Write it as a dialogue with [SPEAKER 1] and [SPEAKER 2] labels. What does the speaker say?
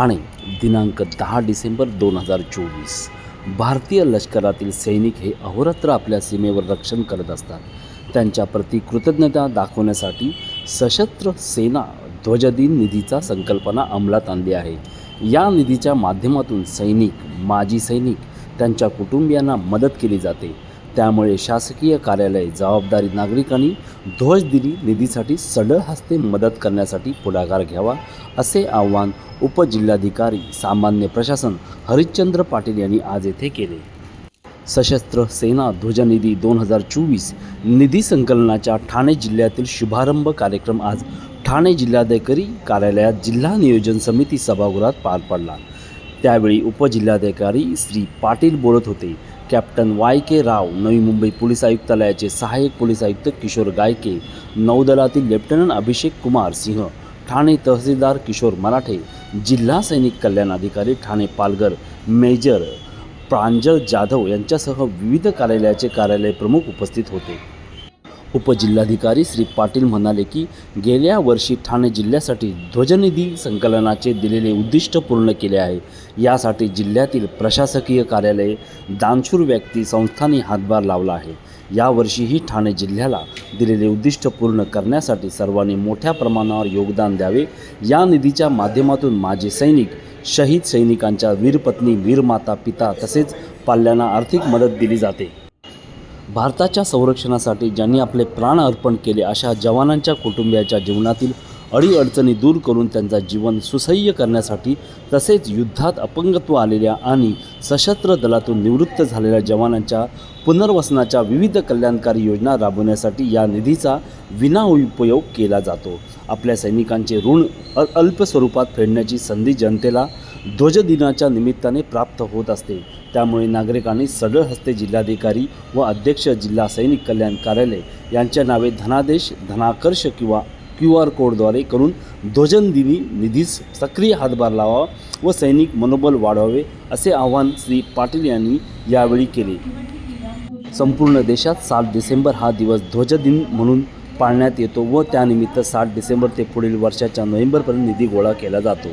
[SPEAKER 1] ठाणे दिनांक दहा डिसेंबर दोन हजार चोवीस. भारतीय लष्करातील सैनिक हे अहोरात्र आपल्या सीमेवर रक्षण करत असतात. त्यांच्या प्रति कृतज्ञता दाखवण्यासाठी सशस्त्र सेना ध्वजदिन निधीचा संकल्पना अंमलात आणली आहे. या निधीच्या माध्यमातून सैनिक माजी सैनिक त्यांच्या कुटुंबियांना मदत केली जाते. त्यामुळे शासकीय कार्यालय जबाबदारी नागरिकांनी ध्वज दिली निधीसाठी सढळ हस्ते मदत करण्यासाठी पुढाकार घ्यावा असे आवाहन उपजिल्हाधिकारी सामान्य प्रशासन हरिश्चंद्र पाटील यांनी आज येथे केले. सशस्त्र सेना ध्वजनिधी दोन हजार चोवीस निधी संकलनाच्या ठाणे जिल्ह्यातील शुभारंभ कार्यक्रम आज ठाणे जिल्हाधिकारी कार्यालयात जिल्हा नियोजन समिती सभागृहात पार पडला. त्यावेळी उपजिल्हाधिकारी श्री पाटील बोलत होते. कॅप्टन वाय के राव नवी मुंबई पोलीस आयुक्तालयाचे सहाय्यक पोलीस आयुक्त किशोर गायके नौदलातील लेफ्टनंट अभिषेक कुमार सिंह ठाणे तहसीलदार किशोर मराठे जिल्हा सैनिक कल्याण अधिकारी ठाणे पालघर मेजर प्रांजळ जाधव यांच्यासह विविध कार्यालयाचे कार्यालय प्रमुख उपस्थित होते. उपजिल्हाधिकारी श्री पाटील म्हणाले की गेल्या वर्षी ठाणे जिल्ह्यासाठी ध्वजनिधी संकलनाचे दिलेले उद्दिष्ट पूर्ण केले आहे. यासाठी जिल्ह्यातील प्रशासकीय कार्यालये दानशूर व्यक्ती संस्थांनी हातभार लावला आहे. यावर्षीही ठाणे जिल्ह्याला दिलेले उद्दिष्ट पूर्ण करण्यासाठी सर्वांनी मोठ्या प्रमाणावर योगदान द्यावे. या निधीच्या माध्यमातून माझे सैनिक शहीद सैनिकांच्या वीरपत्नी वीरमाता पिता तसेच पाल्यांना आर्थिक मदत दिली जाते. भारताच्या संरक्षणासाठी ज्यांनी आपले प्राण अर्पण केले अशा जवानांच्या कुटुंबियाच्या जीवनातील अडीअडचणी दूर करून त्यांचा जीवन सुसह्य करण्यासाठी तसेच युद्धात अपंगत्व आलेल्या आणि सशस्त्र दलातून निवृत्त झालेल्या जवानांच्या पुनर्वसनाच्या विविध कल्याणकारी योजना राबवण्यासाठी या निधीचा विनाउपयोग केला जातो. आपल्या सैनिकांचे ऋण अ अल्प स्वरूपात फेडण्याची संधी जनतेला ध्वजदिनाच्या निमित्ताने प्राप्त होत असते. त्यामुळे नागरिकांनी सडळ हस्ते जिल्हाधिकारी व अध्यक्ष जिल्हा सैनिक कल्याण कार्यालय यांच्या नावे धनादेश धनाकर्ष किंवा क्यू आर कोडद्वारे करून ध्वजदिनी निधीस सक्रिय हातभार लावावा व सैनिक मनोबल वाढवावे असे आवाहन श्री पाटील यांनी यावेळी केले. संपूर्ण देशात सात डिसेंबर हा दिवस ध्वजदिन म्हणून पाळण्यात येतो व त्यानिमित्त सात डिसेंबर ते पुढील वर्षाच्या नोव्हेंबरपर्यंत निधी गोळा केला जातो.